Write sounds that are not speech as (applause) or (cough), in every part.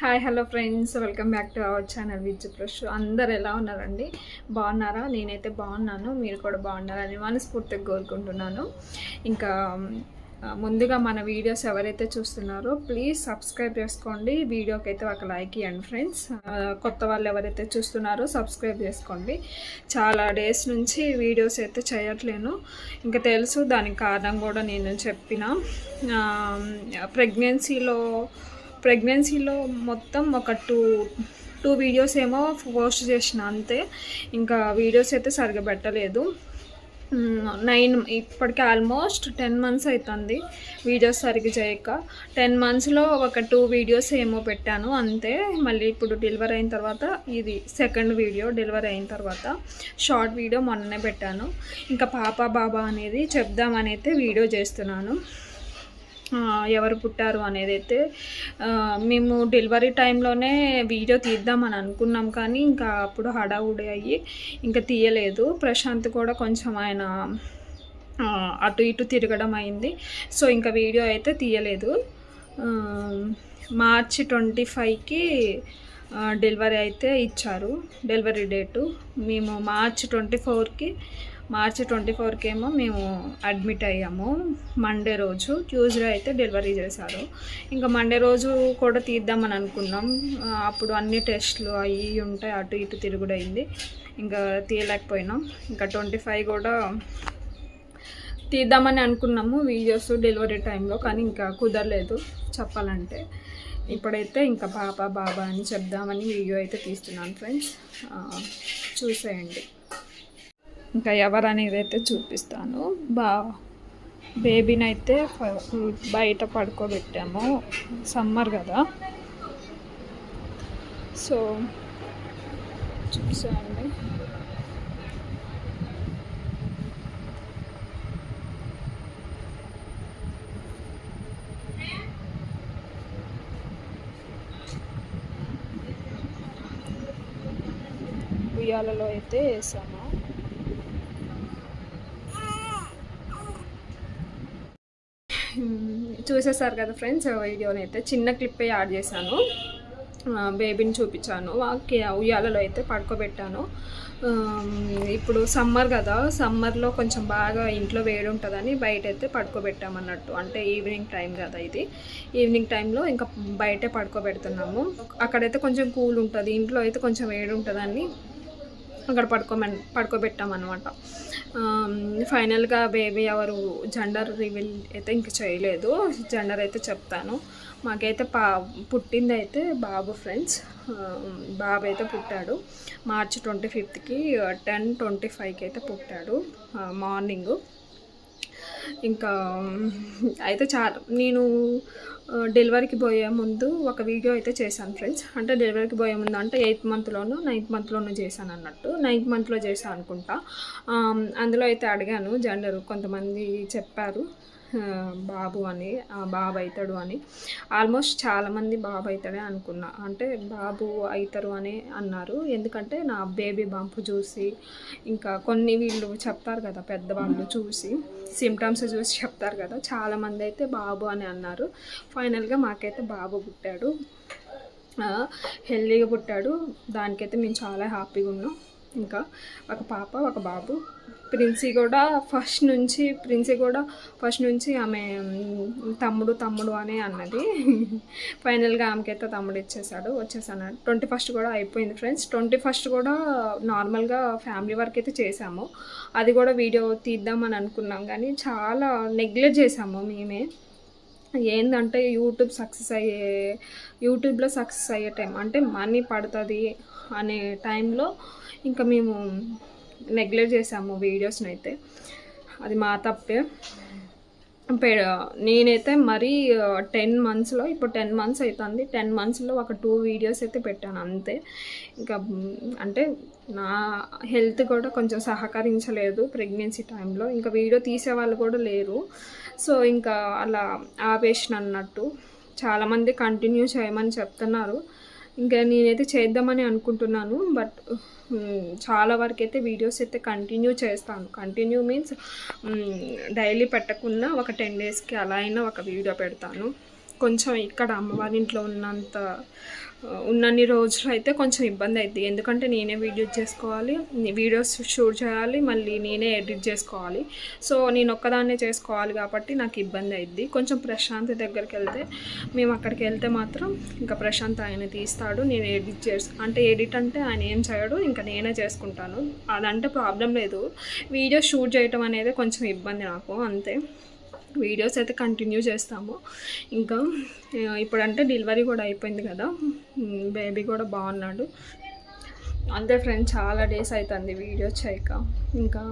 Hi hello friends welcome back to our channel విజ్ అందరు ఎలా ఉన్నారండి? బాగున్నారా? నేనైతే బాగున్నాను. మీరు కూడా బాగున్నారని మనస్ఫూర్తిగా కోరుకుంటున్నాను. ఇంకా ముందుగా మన వీడియోస్ ఎవరైతే చూస్తున్నారో ప్లీజ్ సబ్స్క్రైబ్ చేసుకోండి. వీడియోకి అయితే ఒక లైక్ ఇవ్వండి ఫ్రెండ్స్ కొత్త వాళ్ళు ఎవరైతే చూస్తున్నారో సబ్స్క్రైబ్ చేసుకోండి. చాలా డేస్ నుంచి వీడియోస్ అయితే చేయట్లేను. ఇంకా తెలుసు దానికి కారణం కూడా నేను చెప్పిన. ప్రెగ్నెన్సీలో ప్రెగ్నెన్సీలో మొత్తం ఒక టూ టూ వీడియోస్ ఏమో పోస్ట్ చేసిన అంతే. ఇంకా వీడియోస్ అయితే సరిగా పెట్టలేదు. నైన్ ఇప్పటికి ఆల్మోస్ట్ టెన్ మంత్స్ అవుతుంది వీడియోస్ సరిగ్గా చేయక. టెన్ మంత్స్లో ఒక టూ వీడియోస్ ఏమో పెట్టాను అంతే. మళ్ళీ ఇప్పుడు డెలివరీ అయిన తర్వాత ఇది సెకండ్ వీడియో డెలివరీ అయిన తర్వాత షార్ట్ వీడియో మొన్ననే పెట్టాను. ఇంకా పాప బాబా అనేది చెప్దామని అయితే వీడియో చేస్తున్నాను. ఎవరు పుట్టారు అనేది అయితే మేము డెలివరీ టైంలోనే వీడియో తీద్దామని అనుకున్నాం కానీ ఇంకా అప్పుడు హడావుడి అయ్యి ఇంకా తీయలేదు. ప్రశాంత్ కూడా కొంచెం ఆయన అటు ఇటు తిరగడం అయింది. సో ఇంకా వీడియో అయితే తీయలేదు. మార్చి ట్వంటీ ఫైవ్కి డెలివరీ అయితే ఇచ్చారు. డెలివరీ డేటు మేము మార్చ్ ట్వంటీ ఫోర్కి మార్చి ట్వంటీ ఫోర్కి ఏమో మేము అడ్మిట్ అయ్యాము. మండే రోజు ట్యూస్డే అయితే డెలివరీ చేశారు. ఇంకా మండే రోజు కూడా తీద్దామని అనుకున్నాం. అప్పుడు అన్ని టెస్ట్లు అవి ఉంటాయి అటు ఇటు తిరుగుడైంది. ఇంకా తీయలేకపోయినాం. ఇంకా ట్వంటీ ఫైవ్ కూడా తీద్దామని అనుకున్నాము వీడియోస్ డెలివరీ టైంలో కానీ ఇంకా కుదరలేదు చెప్పాలంటే. ఇప్పుడైతే ఇంకా పాప బాబా అని చెప్దామని వీడియో అయితే తీస్తున్నాను ఫ్రెండ్స్. చూసేయండి. ఇంకా ఎవరు అనేది అయితే చూపిస్తాను. బా బేబీని అయితే బయట పడుకోబెట్టాము. సమ్మర్ కదా. సో చూసేయండి. ఉయ్యాలలో అయితే వేసాము. చూసేసారు కదా ఫ్రెండ్స్ వీడియోని అయితే. చిన్న క్లిప్ యాడ్ చేశాను. బేబీని చూపించాను. ఉయ్యాలలో అయితే పడుకోబెట్టాను. ఇప్పుడు సమ్మర్ కదా. సమ్మర్లో కొంచెం బాగా ఇంట్లో వేడి ఉంటుందని బయట అయితే పడుకోబెట్టామన్నట్టు. అంటే ఈవినింగ్ టైం కదా ఇది. ఈవినింగ్ టైంలో ఇంకా బయటే పడుకోబెడుతున్నాము. అక్కడైతే కొంచెం కూల్ ఉంటుంది. ఇంట్లో అయితే కొంచెం వేడి ఉంటుందని అక్కడ పడుకోమని పడుకోబెట్టామన్నమాట. ఫైనల్గా బేబీ ఎవరు జెండర్ రివీల్ అయితే ఇంక చేయలేదు. జెండర్ అయితే చెప్తాను. మాకైతే పా పుట్టింది అయితే బాబు ఫ్రెండ్స్. బాబు అయితే పుట్టాడు. మార్చి ట్వంటీ ఫిఫ్త్కి టెన్ ట్వంటీ ఫైవ్కి అయితే పుట్టాడు. మార్నింగ్. ఇంకా అయితే చాలా. నేను డెలివరీకి పోయే ముందు ఒక వీడియో అయితే చేశాను ఫ్రెండ్స్. అంటే డెలివరీకి పోయే ముందు అంటే ఎయిత్ మంత్లోను నైన్త్ మంత్లోనూ చేశాను అన్నట్టు. నైన్త్ మంత్లో చేశాను అనుకుంటా. అందులో అయితే అడిగాను జెండరు కొంతమంది చెప్పారు. బాబు అని బాబు అవుతాడు అని. ఆల్మోస్ట్ చాలామంది బాబు అవుతాడే అనుకున్నా. అంటే బాబు అవుతారు అని అన్నారు. ఎందుకంటే నా బేబీ బంపు చూసి ఇంకా కొన్ని వీళ్ళు చెప్తారు కదా పెద్దవాళ్ళు చూసి సిమ్టమ్స్ చూసి చెప్తారు కదా చాలామంది అయితే బాబు అని అన్నారు. ఫైనల్గా మాకైతే బాబు పుట్టాడు. హెల్దీగా పుట్టాడు. దానికైతే మేము చాలా హ్యాపీగా ఉన్నాం. ఇంకా ఒక పాప ఒక బాబు. ప్రిన్సీ కూడా ఫస్ట్ నుంచి ప్రిన్సీ కూడా ఫస్ట్ నుంచి ఆమె తమ్ముడు తమ్ముడు అనే అన్నది. ఫైనల్గా ఆమెకైతే తమ్ముడు ఇచ్చేసాడు వచ్చేసాను. ట్వంటీ ఫస్ట్ కూడా అయిపోయింది ఫ్రెండ్స్. ట్వంటీ ఫస్ట్ కూడా నార్మల్గా ఫ్యామిలీ వర్క్ అయితే చేసాము. అది కూడా వీడియో తీద్దామని అనుకున్నాం కానీ చాలా నెగ్లెక్ట్ చేసాము మేమే. ఏంటంటే యూట్యూబ్ సక్సెస్ అయ్యే యూట్యూబ్లో సక్సెస్ అయ్యే టైం. అంటే మనీ పడుతుంది అనే టైంలో ఇంకా మేము నెగ్లెక్ట్ చేసాము వీడియోస్ని అయితే. అది మా తప్పే. నేనైతే మరీ టెన్ మంత్స్లో ఇప్పుడు టెన్ మంత్స్ అవుతుంది టెన్ మంత్స్లో ఒక టూ వీడియోస్ అయితే పెట్టాను అంతే. ఇంకా అంటే నా హెల్త్ కూడా కొంచెం సహకరించలేదు ప్రెగ్నెన్సీ టైంలో ఇంకా వీడియో తీసే వాళ్ళు కూడా లేరు. సో ఇంకా అలా ఆపేసిన అన్నట్టు చాలామంది కంటిన్యూ చేయమని చెప్తున్నారు. ఇంకా నేనైతే చేద్దామని అనుకుంటున్నాను బట్ చాలా వరకు అయితే వీడియోస్ అయితే కంటిన్యూ చేస్తాను. కంటిన్యూ మీన్స్ డైలీ పెట్టకుండా ఒక టెన్ డేస్కి అలా అయినా ఒక వీడియో పెడతాను. కొంచెం ఇక్కడ అమ్మవారి ఇంట్లో ఉన్నంత ఉన్నన్ని రోజులు అయితే కొంచెం ఇబ్బంది అవుతుంది ఎందుకంటే నేనే వీడియో చేసుకోవాలి వీడియోస్ షూట్ చేయాలి మళ్ళీ నేనే ఎడిట్ చేసుకోవాలి. సో నేను ఒక్కదాన్నే చేసుకోవాలి కాబట్టి నాకు ఇబ్బంది అయింది కొంచెం ప్రశాంత్ దగ్గరికి వెళ్తే మేము అక్కడికి వెళ్తే మాత్రం ఇంకా ప్రశాంత్ ఆయన తీస్తాడు నేను ఎడిట్ చేసి అంటే ఎడిట్ అంటే ఆయన ఏం చేయడు ఇంకా నేనే చేసుకుంటాను. అదంటే ప్రాబ్లం లేదు. వీడియో షూట్ చేయటం అనేది కొంచెం ఇబ్బంది నాకు అంతే. వీడియోస్ అయితే కంటిన్యూ చేస్తాము. ఇంకా ఇప్పుడంటే డెలివరీ కూడా అయిపోయింది కదా. బేబీ కూడా బాగున్నాడు. అంతే ఫ్రెండ్స్ చాలా డేస్ అవుతుంది వీడియో చేయక. ఇంకా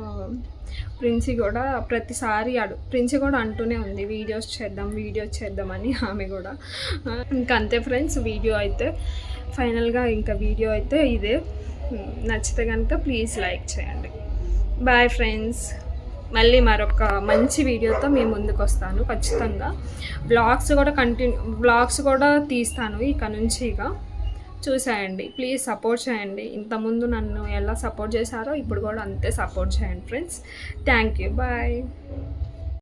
ప్రిన్సి కూడా ప్రతిసారి అడు ప్రిన్సి కూడా అంటూనే ఉంది వీడియోస్ చేద్దాం వీడియోస్ చేద్దామని (laughs) ఆమె కూడా. ఇంకా అంతే ఫ్రెండ్స్ వీడియో అయితే ఫైనల్గా ఇంకా వీడియో అయితే ఇదే. నచ్చితే కనుక ప్లీజ్ లైక్ చేయండి. Bye friends. మళ్ళీ మరొక మంచి వీడియోతో మేము ముందుకు వస్తాను ఖచ్చితంగా. బ్లాగ్స్ కూడా కంటిన్యూ బ్లాగ్స్ కూడా తీస్తాను ఇక నుంచి ఇక. చూసేయండి ప్లీజ్ సపోర్ట్ చేయండి. ఇంతకుముందు నన్ను ఎలా సపోర్ట్ చేశారో ఇప్పుడు కూడా అంతే సపోర్ట్ చేయండి ఫ్రెండ్స్ థ్యాంక్ యూ బాయ్